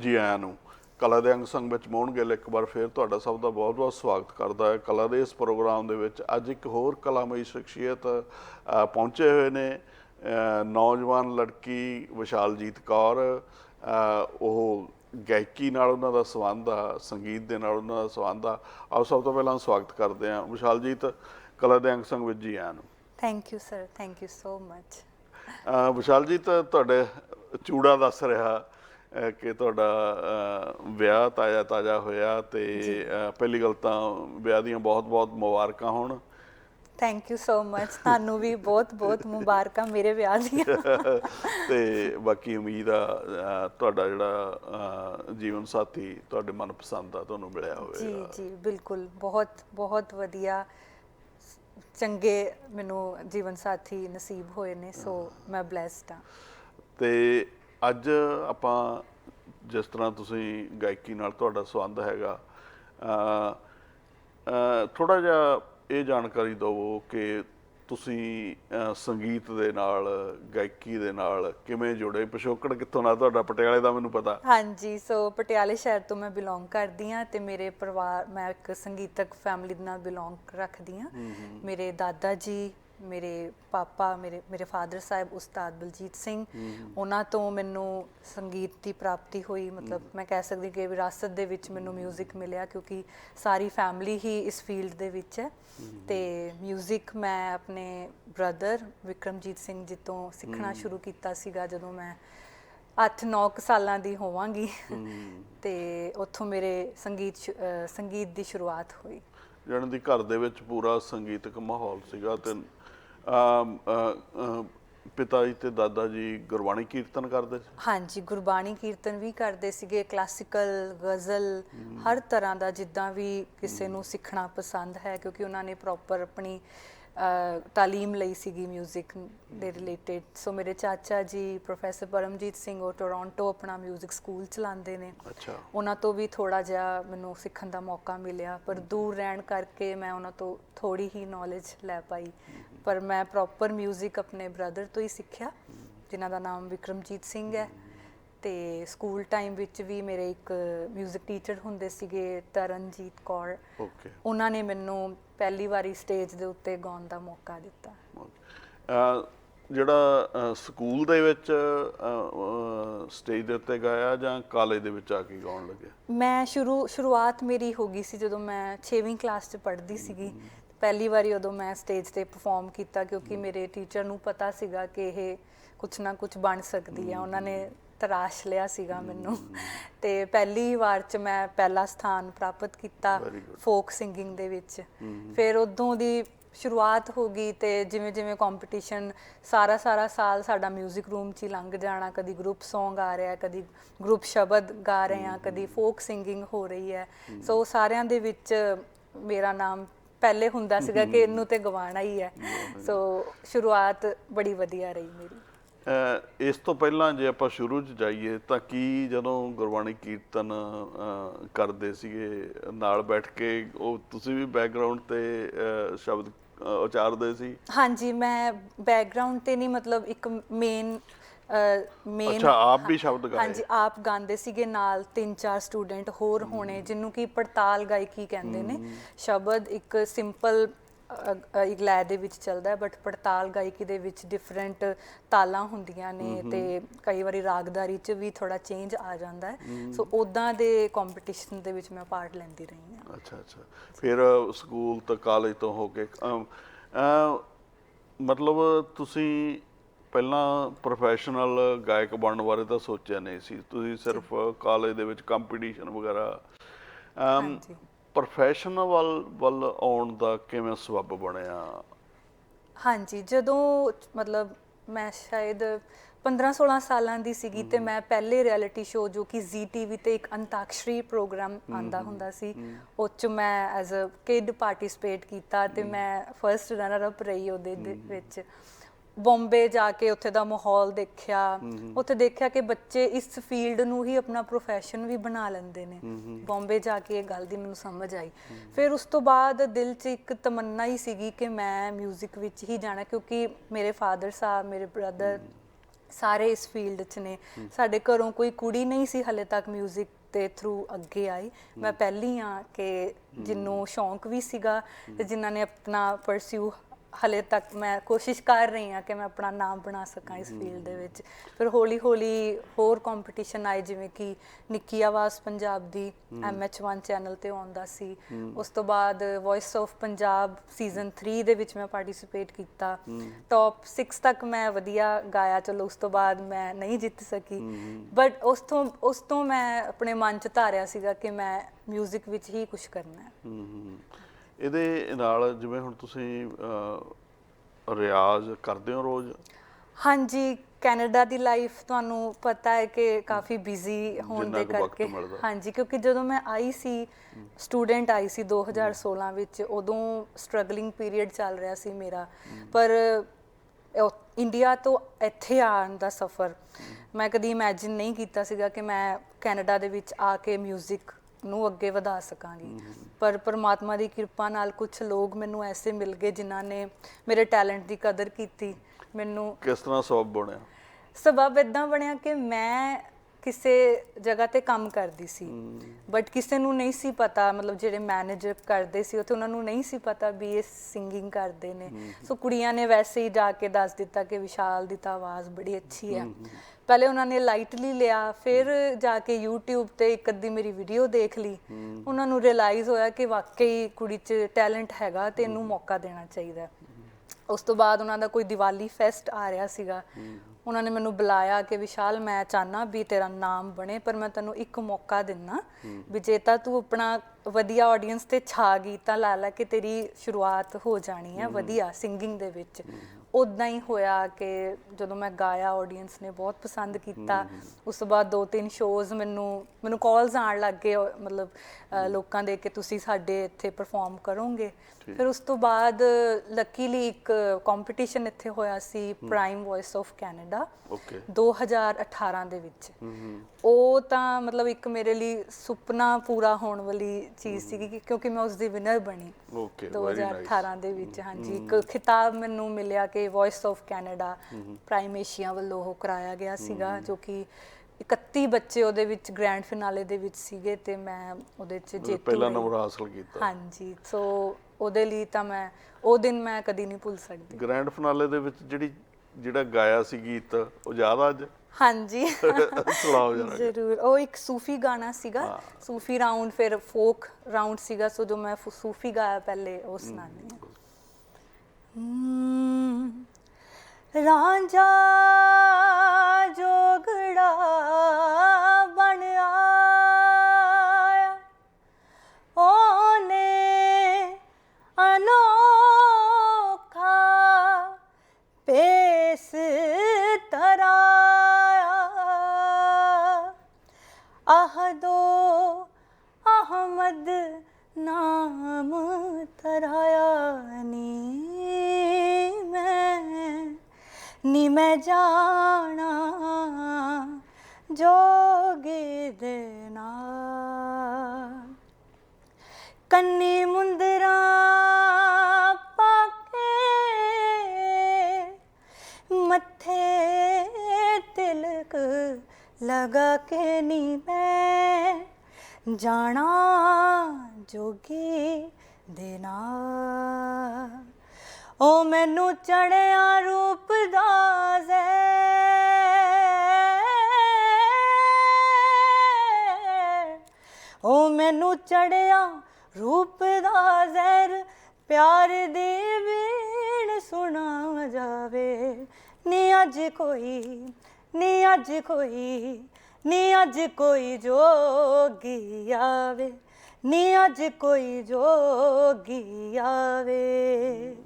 ਜੀ ਆਇਆਂ ਨੂੰ। ਕਲਾ ਦੇ ਅੰਗ ਸੰਗ ਵਿੱਚ ਮੋਹਨ ਗਿੱਲ ਇੱਕ ਵਾਰ ਫੇਰ ਤੁਹਾਡਾ ਸਭ ਦਾ ਬਹੁਤ-ਬਹੁਤ ਸਵਾਗਤ ਕਰਦਾ ਹੈ। ਕਲਾ ਦੇ ਇਸ ਪ੍ਰੋਗਰਾਮ ਦੇ ਵਿੱਚ ਅੱਜ ਇੱਕ ਹੋਰ ਕਲਾਮਈ ਸ਼ਖਸੀਅਤ ਪਹੁੰਚੇ ਹੋਏ ਨੇ। ਨੌਜਵਾਨ ਲੜਕੀ ਵਿਸ਼ਾਲਜੀਤ ਕੌਰ ਉਹ ਗਾਇਕੀ ਨਾਲ ਉਹਨਾਂ ਦਾ ਸੰਬੰਧ ਆ ਸੰਗੀਤ ਦੇ ਨਾਲ ਉਹਨਾਂ ਦਾ ਸੰਬੰਧ ਆ। ਆਓ ਸਭ ਤੋਂ ਪਹਿਲਾਂ ਸਵਾਗਤ ਕਰਦੇ ਹਾਂ। ਵਿਸ਼ਾਲਜੀਤ ਕਲਾ ਦੇ ਅੰਗ ਸੰਗ ਵਿੱਚ ਜੀ ਆਇਆਂ ਨੂੰ। Thank you sir thank you so much uh Vishal ji ਤਾਂ ਤੁਹਾਡੇ ਚੂੜਾ ਦੱਸ ਰਿਹਾ। ਕਿ ਤੁਹਾਡਾ ਵਿਆਹ ਤਾਜ਼ਾ ਤਾਜ਼ਾ ਹੋਇਆ ਤੇ ਪਹਿਲੀ ਗੱਲ ਤਾਂ ਵਿਆਹ ਦੀਆਂ ਬਹੁਤ-ਬਹੁਤ ਮੁਬਾਰਕਾਂ ਹੋਣ। ਥੈਂਕ ਯੂ ਸੋ ਮਚ ਤੁਹਾਨੂੰ ਵੀ ਬਹੁਤ ਬਹੁਤ ਮੁਬਾਰਕਾਂ ਮੇਰੇ ਵਿਆਹ ਦੀਆਂ। ਤੇ ਬਾਕੀ ਉਮੀਦ ਆ ਤੁਹਾਡਾ ਜਿਹੜਾ ਜੀਵਨ ਸਾਥੀ ਤੁਹਾਡੇ ਮਨਪਸੰਦ ਦਾ ਤੁਹਾਨੂੰ ਮਿਲਿਆ ਜੀ ਹੋਵੇਗਾ। ਜੀ ਬਿਲਕੁਲ। ਬਹੁਤ ਬਹੁਤ ਵਧੀਆ। ਚੰਗੇ ਮੈਨੂੰ ਜੀਵਨ ਸਾਥੀ ਨਸੀਬ ਹੋਏ ਨੇ ਸੋ ਮੈਂ ਬlesed ਹਾਂ। ਤੇ ਅੱਜ ਆਪਾਂ ਜਿਸ ਤਰ੍ਹਾਂ ਤੁਸੀਂ ਗਾਇਕੀ ਨਾਲ ਤੁਹਾਡਾ ਸੰਬੰਧ ਹੈਗਾ ਥੋੜਾ ਜਿਹਾ ਇਹ ਜਾਣਕਾਰੀ ਦਿਓ ਕਿ ਤੁਸੀਂ ਸੰਗੀਤ ਦੇ ਨਾਲ ਗਾਇਕੀ ਦੇ ਨਾਲ ਕਿਵੇਂ ਜੁੜੇ? ਪਿਛੋਕੜ ਕਿੱਥੋਂ ਨਾਲ? ਤੁਹਾਡਾ ਪਟਿਆਲੇ ਦਾ ਮੈਨੂੰ ਪਤਾ। ਹਾਂਜੀ ਸੋ ਪਟਿਆਲੇ ਸ਼ਹਿਰ ਤੋਂ ਮੈਂ ਬਿਲੋਂਗ ਕਰਦੀ ਹਾਂ ਤੇ ਮੇਰੇ ਪਰਿਵਾਰ ਮੈਂ ਇੱਕ ਸੰਗੀਤਕ ਫੈਮਿਲੀ ਨਾਲ ਬਿਲੋਂਗ ਰੱਖਦੀ ਹਾਂ। ਮੇਰੇ ਦਾਦਾ ਜੀ ਮੇਰੇ ਪਾਪਾ ਮੇਰੇ ਮੇਰੇ ਫਾਦਰ ਸਾਹਿਬ ਉਸਤਾਦ ਬਲਜੀਤ ਸਿੰਘ ਉਹਨਾਂ ਤੋਂ ਮੈਨੂੰ ਸੰਗੀਤ ਦੀ ਪ੍ਰਾਪਤੀ ਹੋਈ ਮਤਲਬ ਮੈਂ ਕਹਿ ਸਕਦੀ ਕਿ ਵਿਰਾਸਤ ਦੇ ਵਿੱਚ ਮੈਨੂੰ 뮤직 ਮਿਲਿਆ ਕਿਉਂਕਿ ਸਾਰੀ ਫੈਮਿਲੀ ਹੀ ਇਸ ਫੀਲਡ ਦੇ ਵਿੱਚ ਹੈ ਤੇ 뮤직 ਮੈਂ ਆਪਣੇ ਬ੍ਰਦਰ ਵਿਕਰਮਜੀਤ ਸਿੰਘ ਜੀ ਤੋਂ ਸਿੱਖਣਾ ਸ਼ੁਰੂ ਕੀਤਾ ਸੀਗਾ ਜਦੋਂ ਮੈਂ 8-9 ਸਾਲਾਂ ਦੀ ਹੋਵਾਂਗੀ ਤੇ ਉੱਥੋਂ ਮੇਰੇ ਸੰਗੀਤ ਸ਼ੁ- ਅਹ ਸੰਗੀਤ ਦੀ ਸ਼ੁਰੂਆਤ ਹੋਈ ਜਾਣੀ ਦੀ ਘਰ ਦੇ ਵਿੱਚ ਪੂਰਾ ਸੰਗੀਤਕ ਮਾਹੌਲ ਸੀਗਾ ਤੇ ਪਿਤਾ ਜੀ ਤੇ ਦਾਦਾ ਜੀ ਗੁਰਬਾਣੀ ਕੀਰਤਨ ਕਰਦੇ ਸੀ? ਹਾਂਜੀ ਗੁਰਬਾਣੀ ਕੀਰਤਨ ਵੀ ਕਰਦੇ ਸੀਗੇ ਕਲਾਸਿਕਲ ਗਜ਼ਲ ਹਰ ਤਰ੍ਹਾਂ ਦਾ ਜਿੱਦਾਂ ਵੀ ਕਿਸੇ ਨੂੰ ਸਿੱਖਣਾ ਪਸੰਦ ਹੈ ਕਿਉਂਕਿ ਉਹਨਾਂ ਨੇ ਪ੍ਰੋਪਰ ਆਪਣੀ ਅਹ, ਤਾਲੀਮ ਲਈ ਸੀਗੀ 뮤직 ਦੇ ਰਿਲੇਟਡ ਸੋ ਮੇਰੇ ਚਾਚਾ ਜੀ ਪ੍ਰੋਫੈਸਰ ਪਰਮਜੀਤ ਸਿੰਘ ਉਹ ਟੋਰਾਂਟੋ ਆਪਣਾ 뮤직 ਸਕੂਲ ਚਲਾਉਂਦੇ ਨੇ ਅੱਛਾ ਉਹਨਾਂ ਤੋਂ ਵੀ ਥੋੜਾ ਜਿਹਾ ਮੈਨੂੰ ਸਿੱਖਣ ਦਾ ਮੌਕਾ ਮਿਲਿਆ ਪਰ ਦੂਰ ਰਹਿਣ ਕਰਕੇ ਮੈਂ ਉਹਨਾਂ ਤੋਂ ਥੋੜੀ ਹੀ ਨੌਲੇਜ ਲੈ ਪਾਈ ਪਰ ਮੈਂ ਪ੍ਰੋਪਰ 뮤직 ਆਪਣੇ ਬ੍ਰਦਰ ਤੋਂ ਹੀ ਸਿੱਖਿਆ ਜਿਨ੍ਹਾਂ ਦਾ ਨਾਮ ਵਿਕਰਮਜੀਤ ਸਿੰਘ ਹੈ ਤੇ ਸਕੂਲ ਟਾਈਮ ਵਿੱਚ ਵੀ ਮੇਰੇ ਇੱਕ 뮤직 ਟੀਚਰ ਹੁੰਦੇ ਸੀਗੇ ਤਰਨਜੀਤ ਕੌਰ। ਓਕੇ ਉਹਨਾਂ ਨੇ ਮੈਨੂੰ ਪਹਿਲੀ ਵਾਰੀ ਸਟੇਜ ਦੇ ਉੱਤੇ ਗਾਉਣ ਦਾ ਮੌਕਾ ਦਿੱਤਾ। ਜਿਹੜਾ ਸਕੂਲ ਦੇ ਵਿੱਚ ਸਟੇਜ ਦੇ ਉੱਤੇ ਗਾਇਆ ਜਾਂ ਕਾਲਜ ਦੇ ਵਿੱਚ ਆ ਕੇ ਗਾਉਣ ਲੱਗੇ ਮੈਂ ਸ਼ੁਰੂ ਸ਼ੁਰੂਆਤ ਮੇਰੀ ਹੋ ਗਈ ਸੀ ਜਦੋਂ ਮੈਂ 6ਵੀਂ ਕਲਾਸ 'ਚ ਪੜ੍ਹਦੀ ਸੀਗੀ। ਪਹਿਲੀ ਵਾਰੀ ਉਦੋਂ ਮੈਂ ਸਟੇਜ ਤੇ ਪਰਫਾਰਮ ਕੀਤਾ ਕਿਉਂਕਿ ਮੇਰੇ ਟੀਚਰ ਨੂੰ ਪਤਾ ਸੀਗਾ ਕਿ ਇਹ ਕੁਛ ਨਾ ਕੁਛ ਬਣ ਸਕਦੀ ਹੈ ਉਹਨਾਂ ਨੇ ਤਰਾਸ਼ ਲਿਆ ਸੀਗਾ ਮੈਨੂੰ। ਤੇ ਪਹਿਲੀ ਵਾਰ 'ਚ ਮੈਂ ਪਹਿਲਾ ਸਥਾਨ ਪ੍ਰਾਪਤ ਕੀਤਾ. ਫੋਕ ਸਿੰਗਿੰਗ ਦੇ ਵਿੱਚ। ਫਿਰ ਉਦੋਂ ਦੀ ਸ਼ੁਰੂਆਤ ਹੋ ਗਈ ਤੇ ਜਿਵੇਂ ਜਿਵੇਂ ਕੰਪੀਟੀਸ਼ਨ ਸਾਰਾ ਸਾਰਾ ਸਾਲ ਸਾਡਾ 뮤직 ਰੂਮ 'ਚ ਹੀ ਲੰਘ ਜਾਣਾ ਕਦੀ ਗਰੁੱਪ Song ਆ ਰਿਹਾ ਕਦੀ ਗਰੁੱਪ ਸ਼ਬਦ ਗਾ ਰਹੇ ਆ ਕਦੀ ਫੋਕ ਸਿੰਗਿੰਗ ਹੋ ਰਹੀ ਹੈ। ਸੋ ਸਾਰਿਆਂ ਦੇ ਵਿੱਚ ਮੇਰਾ ਨਾਮ ਪਹਿਲੇ ਹੁੰਦਾ ਸੀਗਾ ਕਿ ਇਹਨੂੰ ਤੇ ਗਵਾਣਾ ਹੀ ਹੈ। ਸੋ ਸ਼ੁਰੂਆਤ ਬੜੀ ਵਧੀਆ ਰਹੀ ਮੇਰੀ। ਇਸ ਤੋਂ ਪਹਿਲਾਂ ਜੇ ਆਪਾਂ ਸ਼ੁਰੂ ਚ ਜਾਈਏ ਤਾਂ ਕੀ ਜਦੋਂ ਗੁਰਬਾਣੀ ਕੀਰਤਨ ਕਰਦੇ ਸੀਗੇ ਨਾਲ ਬੈਠ ਕੇ ਉਹ ਤੁਸੀਂ ਵੀ ਬੈਕਗ੍ਰਾਉਂਡ ਤੇ ਸ਼ਬਦ ਉਚਾਰਦੇ ਸੀ? ਹਾਂਜੀ ਮੈਂ ਬੈਕਗ੍ਰਾਉਂਡ ਤੇ ਨਹੀਂ ਮਤਲਬ ਇੱਕ ਮੇਨ ਮੇਨ ਅੱਛਾ, ਆਪ ਵੀ ਸ਼ਬਦ ਗਾਏ? ਹਾਂਜੀ ਆਪ ਗਾਉਂਦੇ ਸੀਗੇ ਨਾਲ ਤਿੰਨ ਚਾਰ ਸਟੂਡੈਂਟ ਹੋਰ ਹੋਣੇ ਜਿਹਨੂੰ ਕਿ ਪੜਤਾਲ ਗਾਇਕੀ ਕਹਿੰਦੇ ਨੇ। ਸ਼ਬਦ ਇੱਕ ਸਿੰਪਲ ਇੱਕ ਲੈਅ ਦੇ ਵਿੱਚ ਚੱਲਦਾ ਬਟ ਪੜਤਾਲ ਗਾਇਕੀ ਦੇ ਵਿੱਚ ਡਿਫਰੈਂਟ ਤਾਲਾਂ ਹੁੰਦੀਆਂ ਨੇ ਤੇ ਕਈ ਵਾਰੀ ਰਾਗਦਾਰੀ 'ਚ ਵੀ ਥੋੜਾ ਚੇਂਜ ਆ ਜਾਂਦਾ ਸੋ ਉਦਾਂ ਦੇ ਕੰਪੀਟੀਸ਼ਨ ਦੇ ਵਿੱਚ ਮੈਂ ਪਾਰਟ ਲੈਂਦੀ ਰਹੀ ਹਾਂ। ਅੱਛਾ ਅੱਛਾ। ਫਿਰ ਸਕੂਲ ਤੋਂ ਕਾਲਜ ਤੋਂ ਹੋ ਕੇ ਮਤਲਬ ਤੁਸੀਂ ਪਹਿਲਾਂ ਪ੍ਰੋਫੈਸ਼ਨਲ ਗਾਇਕ ਬਣਨ ਬਾਰੇ ਤਾਂ ਸੋਚਿਆ ਨਹੀਂ ਸੀ। ਤੁਸੀਂ ਸਿਰਫ ਕਾਲਜ ਦੇ ਵਿੱਚ ਕੰਪੀਟੀਸ਼ਨ ਵਗੈਰਾ ਪ੍ਰੋਫੈਸ਼ਨਲ ਵੱਲ ਵੱਲ ਆਉਣ ਦਾ ਕਿਵੇਂ ਸਬਬ ਬਣਿਆ? ਹਾਂਜੀ ਜਦੋਂ ਮਤਲਬ ਮੈਂ ਸ਼ਾਇਦ 15 16 ਸਾਲਾਂ ਦੀ ਸੀਗੀ ਤੇ ਮੈਂ ਪਹਿਲੇ ਰਿਐਲਿਟੀ ਸ਼ੋਅ ਜੋ ਕਿ ZTV ਤੇ ਇੱਕ ਅੰਤਾਕਸ਼ਰੀ ਪ੍ਰੋਗਰਾਮ ਆਂਦਾ ਹੁੰਦਾ ਸੀ ਉਹ 'ਚ ਮੈਂ ਐਜ਼ ਅ ਕਿਡ ਪਾਰਟਿਸਿਪੇਟ ਕੀਤਾ ਤੇ ਮੈਂ ਫਰਸਟ ਰਨਰ ਅਪ ਰਹੀ ਉਹਦੇ ਵਿੱਚ। ਬੰਬੇ ਜਾ ਕੇ ਉੱਥੇ ਦਾ ਮਾਹੌਲ ਦੇਖਿਆ ਉੱਥੇ ਦੇਖਿਆ ਕਿ ਬੱਚੇ ਇਸ ਫੀਲਡ ਨੂੰ ਹੀ ਆਪਣਾ ਪ੍ਰੋਫੈਸ਼ਨ ਵੀ ਬਣਾ ਲੈਂਦੇ ਨੇ ਬੰਬੇ ਜਾ ਕੇ ਇਹ ਗੱਲ ਦੀ ਮੈਨੂੰ ਸਮਝ ਆਈ ਫਿਰ ਉਸ ਤੋਂ ਬਾਅਦ ਦਿਲ 'ਚ ਇੱਕ ਤਮੰਨਾ ਹੀ ਸੀਗੀ ਕਿ ਮੈਂ 뮤직 ਵਿੱਚ ਹੀ ਜਾਣਾ ਕਿਉਂਕਿ ਮੇਰੇ ਫਾਦਰ ਸਾਹਿਬ ਮੇਰੇ ਬ੍ਰਦਰ ਸਾਰੇ ਇਸ ਫੀਲਡ 'ਚ ਨੇ ਸਾਡੇ ਘਰੋਂ ਕੋਈ ਕੁੜੀ ਨਹੀਂ ਸੀ ਹਲੇ ਤੱਕ 뮤직 ਦੇ ਥਰੂ ਅੱਗੇ ਆਈ ਮੈਂ ਪਹਿਲੀ ਆ ਕਿ ਜਿਹਨੂੰ ਸ਼ੌਂਕ ਵੀ ਸੀਗਾ ਤੇ ਜਿਨ੍ਹਾਂ ਨੇ ਆਪਣਾ ਪਰਸਿਊ ਹਲੇ ਤੱਕ ਮੈਂ ਕੋਸ਼ਿਸ਼ ਕਰ ਰਹੀ ਹਾਂ ਕਿ ਮੈਂ ਆਪਣਾ ਨਾਮ ਬਣਾ ਸਕਾਂ ਇਸ ਫੀਲਡ ਦੇ ਵਿੱਚ। ਫਿਰ ਹੌਲੀ ਹੌਲੀ ਹੋਰ ਕੰਪੀਟੀਸ਼ਨ ਆਏ ਜਿਵੇਂ ਕਿ ਨਿੱਕੀ ਆਵਾਜ਼ ਪੰਜਾਬ ਦੀ MH1 ਚੈਨਲ ਤੇ ਆਉਂਦਾ ਸੀ। ਉਸ ਤੋਂ ਬਾਅਦ ਵੌਇਸ ਆਫ ਪੰਜਾਬ ਸੀਜ਼ਨ 3 ਦੇ ਵਿੱਚ ਮੈਂ ਪਾਰਟਿਸਿਪੇਟ ਕੀਤਾ। ਟੌਪ 6 ਤੱਕ ਮੈਂ ਵਧੀਆ ਗਾਇਆ। ਚਲੋ ਉਸ ਤੋਂ ਬਾਅਦ ਮੈਂ ਨਹੀਂ ਜਿੱਤ ਸਕੀ। ਬਟ ਉਸ ਤੋਂ ਉਸ ਤੋਂ ਮੈਂ ਆਪਣੇ ਮਨ ਚ ਧਾਰਿਆ ਸੀਗਾ ਕਿ ਮੈਂ 뮤직 ਵਿੱਚ ਹੀ ਕੁਝ ਕਰਨਾ ਹੈ। ਇਹਦੇ ਨਾਲ ਜਿਵੇਂ ਹੁਣ ਤੁਸੀਂ ਰਿਆਜ਼ ਕਰਦੇ ਹੋ ਰੋਜ਼? ਹਾਂਜੀ ਕੈਨੇਡਾ ਦੀ ਲਾਈਫ ਤੁਹਾਨੂੰ ਪਤਾ ਹੈ ਕਿ ਕਾਫੀ ਬਿਜ਼ੀ ਹੋਣ ਦੇ ਕਰਕੇ। ਹਾਂਜੀ ਕਿਉਂਕਿ ਜਦੋਂ ਮੈਂ ਆਈ ਸੀ ਸਟੂਡੈਂਟ ਆਈ ਸੀ 2016 ਵਿੱਚ ਉਦੋਂ ਸਟਰਗਲਿੰਗ ਪੀਰੀਅਡ ਚੱਲ ਰਿਹਾ ਸੀ ਮੇਰਾ। ਪਰ ਇੰਡੀਆ ਤੋਂ ਇੱਥੇ ਆਉਣ ਦਾ ਸਫ਼ਰ ਮੈਂ ਕਦੀ ਇਮੇਜਿਨ ਨਹੀਂ ਕੀਤਾ ਸੀਗਾ ਕਿ ਮੈਂ ਕੈਨੇਡਾ ਦੇ ਵਿੱਚ ਆ ਕੇ 뮤직 ਨੂੰ ਅੱਗੇ ਵਧਾ ਸਕਾਂਗੀ। ਪਰ ਪਰਮਾਤਮਾ ਦੀ ਕਿਰਪਾ ਨਾਲ ਕੁਝ ਲੋਕ ਮੈਨੂੰ ਐਸੇ ਮਿਲ ਗਏ ਜਿਨ੍ਹਾਂ ਨੇ ਮੇਰੇ ਟੈਲੈਂਟ ਦੀ ਕਦਰ ਕੀਤੀ। ਮੈਨੂੰ ਕਿਸ ਤਰ੍ਹਾਂ ਸਬਬ ਬਣਿਆ? ਸਬਬ ਇਦਾਂ ਬਣਿਆ ਕਿ ਮੈਂ ਕਿਸੇ ਜਗ੍ਹਾ ਤੇ ਕੰਮ ਕਰਦੀ ਸੀ। ਬਟ ਕਿਸੇ ਨੂੰ ਨਹੀਂ ਸੀ ਪਤਾ, ਮਤਲਬ ਜਿਹੜੇ ਮੈਨੇਜਰ ਕਰਦੇ ਸੀ, ਉੱਥੇ ਉਹਨਾਂ ਨੂੰ ਨਹੀਂ ਸੀ ਪਤਾ ਵੀ ਇਹ ਸਿੰਗਿੰਗ ਕਰਦੇ ਨੇ। ਸੋ ਕੁੜੀਆਂ ਨੇ ਵੈਸੇ ਹੀ ਜਾ ਕੇ ਦੱਸ ਦਿੱਤਾ ਕਿ ਵਿਸ਼ਾਲ ਦੀ ਤਾਂ ਆਵਾਜ਼ ਬੜੀ ਅੱਛੀ ਹੈ ਪਹਿਲੇ ਉਹਨਾਂ ਨੇ ਲਾਈਟਲੀ ਲਿਆ, ਫਿਰ ਜਾ ਕੇ YouTube ਤੇ ਇੱਕ ਅੱਧੀ ਮੇਰੀ ਵੀਡੀਓ ਦੇਖ ਲਈ। ਉਹਨਾਂ ਨੂੰ ਰਿਅਲਾਈਜ਼ ਹੋਇਆ ਕਿ ਵਾਕਈ ਕੁੜੀ 'ਚ ਟੈਲੈਂਟ ਹੈਗਾ ਤੇ ਇਹਨੂੰ ਮੌਕਾ ਦੇਣਾ ਚਾਹੀਦਾ। ਹੈ ਉਸ ਤੋਂ ਬਾਅਦ ਉਹਨਾਂ ਦਾ ਕੋਈ ਦੀਵਾਲੀ ਫੈਸਟ ਆ ਰਿਹਾ ਸੀਗਾ। ਉਹਨਾਂ ਨੇ ਮੈਨੂੰ ਬੁਲਾਇਆ ਕਿ ਵਿਸ਼ਾਲ, ਮੈਂ ਚਾਹਨਾ ਵੀ ਤੇਰਾ ਨਾਮ ਬਣੇ, ਪਰ ਮੈਂ ਤੈਨੂੰ ਇੱਕ ਮੌਕਾ ਦਿੰਨਾ ਵੀ ਜੇ ਤਾਂ ਤੂੰ ਆਪਣਾ ਵਧੀਆ ਆਡੀਅנס ਤੇ ਛਾ ਗਈ ਲਾ ਲੈ ਕਿ ਤੇਰੀ ਸ਼ੁਰੂਆਤ ਹੋ ਜਾਣੀ ਹੈ ਵਧੀਆ ਸਿੰਗਿੰਗ ਦੇ ਵਿੱਚ। ਉਦਾਂ ਹੀ ਹੋਇਆ ਕਿ ਜਦੋਂ ਮੈਂ ਗਾਇਆ ਆਡੀਅנס ਨੇ ਬਹੁਤ ਪਸੰਦ ਕੀਤਾ। ਉਸ ਤੋਂ ਬਾਅਦ ਦੋ ਤਿੰਨ ਸ਼ੋਜ਼ ਮੈਨੂੰ ਮੈਨੂੰ ਕਾਲਸ ਆਉਣ ਲੱਗ ਗਏ, ਮਤਲਬ ਲੋਕਾਂ ਦੇ ਕਿ ਤੁਸੀਂ ਸਾਡੇ ਇੱਥੇ ਪਰਫਾਰਮ ਕਰੋਗੇ। ਫਿਰ ਉਸ ਤੋਂ ਬਾਅਦ ਲੱਕੀਲੀ ਇੱਕ ਕੰਪੀਟੀਸ਼ਨ ਇੱਥੇ ਹੋਇਆ ਸੀ prime voice of Canada okay 2018 ਦੇ ਵਿੱਚ। ਉਹ ਤਾਂ ਮਤਲਬ ਇੱਕ ਮੇਰੇ ਲਈ ਸੁਪਨਾ ਪੂਰਾ ਹੋਣ ਵਾਲੀ ਚੀਜ਼ ਸੀ ਕਿਉਂਕਿ ਮੈਂ ਉਸ ਦੀ ਵਿਨਰ ਬਣੀ ਓਕੇ ਵੈਰੀ ਨਾਈਸ 2018 ਦੇ ਵਿੱਚ ਹਾਂਜੀ ਇੱਕ ਖਿਤਾਬ ਮੈਨੂੰ ਮਿਲਿਆ ਕਿ voice of Canada prime Asia ਵੱਲੋਂ ਉਹ ਕਰਾਇਆ ਗਿਆ ਸੀਗਾ ਜੋ ਕਿ 31 ਬੱਚੇ ਉਹਦੇ ਵਿੱਚ ਗ੍ਰੈਂਡ ਫਿਨਾਲੇ ਦੇ ਵਿੱਚ ਸੀਗੇ ਤੇ ਮੈਂ ਉਹਦੇ ਚ ਜੇਤੂ ਪਹਿਲਾ। ਨੰਬਰ ਹਾਸਲ ਕੀਤਾ। ਹਾਂਜੀ ਸੋ ਉਹਦੇ ਲਈ ਤਾਂ ਮੈਂ ਉਹ ਦਿਨ ਮੈਂ ਕਦੀ ਨਹੀਂ ਭੁੱਲ ਸਕਦੀ। ਗ੍ਰੈਂਡ ਫਿਨਾਲੇ ਦੇ ਵਿੱਚ ਜਿਹੜੀ ਜਿਹੜਾ ਗਾਇਆ ਸੀ ਗੀਤ ਉਹ ਜ਼ਿਆਦਾ ਅੱਜ? ਹਾਂਜੀ। ਸੁਣਾਓ ਜਰਾ। ਜ਼ਰੂਰ। ਉਹ ਇੱਕ ਸੂਫੀ ਗਾਣਾ ਸੀਗਾ। ਸੂਫੀ ਰਾਉਂਡ ਫਿਰ ਫੋਕ ਰਾਉਂਡ ਸੀਗਾ। ਸੋ ਜੋ ਮੈਂ ਸੂਫੀ ਗਾਇਆ ਪਹਿਲੇ ਉਹ ਸੁਣਾਉਂਦੀ ਹਾਂ। ਰਾਂਝਾ ਜੋਗੜਾ ਜਾਣਾ, ਜੋਗੀ ਦੇ ਨਾਲ। ਕੰਨੀ ਮੁੰਦਰਾ ਪਾਕੇ, ਮੱਥੇ ਤਿਲਕ ਲਗਾ ਕੇ ਨੀ ਮੈਂ ਜਾਣਾ ਜੋਗੀ ਦੇ ਨਾਲ। ਉਹ ਮੈਨੂੰ ਚੜਿਆ ਰੂਪ ਦਾ ਜ਼ਹਿਰ। ਉਹ ਮੈਨੂੰ ਚੜਿਆ ਰੂਪ ਦਾ ਜ਼ਹਿਰ, ਪਿਆਰ ਦੀ ਵੀਣ ਸੁਣਾ ਜਾਵੇ। ਨੀ ਅੱਜ ਕੋਈ, ਨੀ ਅੱਜ ਕੋਈ, ਨੀ ਅੱਜ ਕੋਈ ਜੋਗੀ ਆਵੇ। ਨੀ ਅੱਜ ਕੋਈ ਜੋਗੀ ਆਵੇ।